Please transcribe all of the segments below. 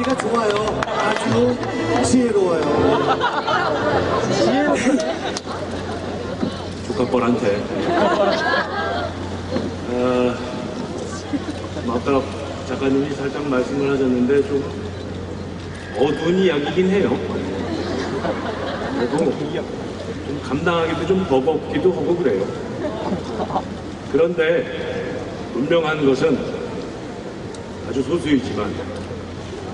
머리가 좋아요. 아주 지혜로워요. 조카뻘한테. 아, 뭐 아까 작가님이 살짝 말씀을 하셨는데 좀 어두운 이야기긴 해요. 그리고 좀 감당하기도 좀 버겁기도 하고 그래요. 그런데 분명한 것은 아주 소수이지만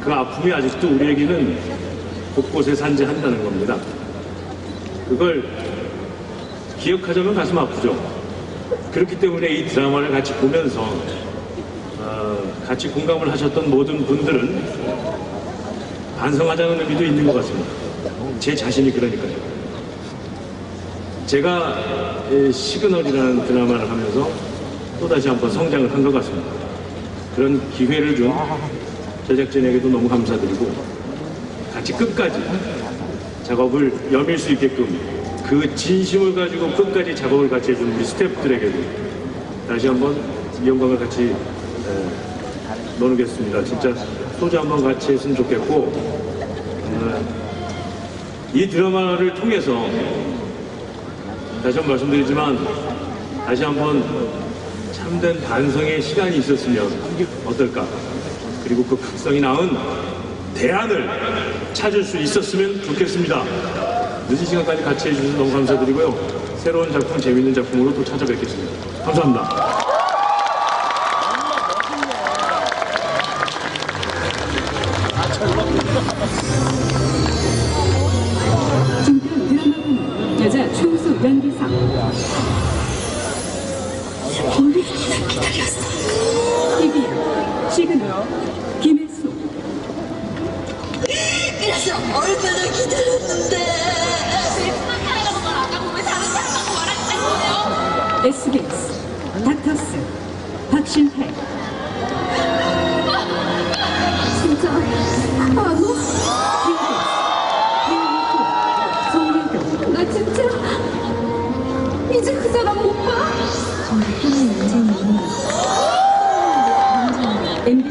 그 아픔이 아직도 우리에게는 곳곳에 산재한다는 겁니다. 그걸 기억하자면 가슴 아프죠. 그렇기 때문에 이 드라마를 같이 보면서 어, 같이 공감을 하셨던 모든 분들은 반성하자는 의미도 있는 것 같습니다. 제 자신이 그러니까요. 제가 이 시그널이라는 드라마를 하면서 또다시 한번 성장을 한 것 같습니다. 그런 기회를 준 제작진에게도 너무 감사드리고 같이 끝까지 작업을 여밀 수 있게끔 그 진심을 가지고 끝까지 작업을 같이 해준 우리 스태프들에게도 다시 한번 이 영광을 같이 에, 나누겠습니다. 진짜 소주 한번 같이 했으면 좋겠고 어, 이 드라마를 통해서 다시 한번 말씀드리지만 다시 한번 참된 반성의 시간이 있었으면 어떨까 그리고 그 각성이 낳은 대안을 찾을 수 있었으면 좋겠습니다. 늦은 시간까지 같이 해주셔서 너무 감사드리고요. 새로운 작품, 재밌는 작품으로 또 찾아뵙겠습니다. 감사합니다. 중편 드라마 부문 여자 최우수 연기상 준비했어 기다렸어 시그널 김혜수 그래서 얼마나 기다렸는데. 사랑하는 걸 아까 보면 다른 사람하고 말하지 SBS 닥터스 박신혜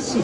性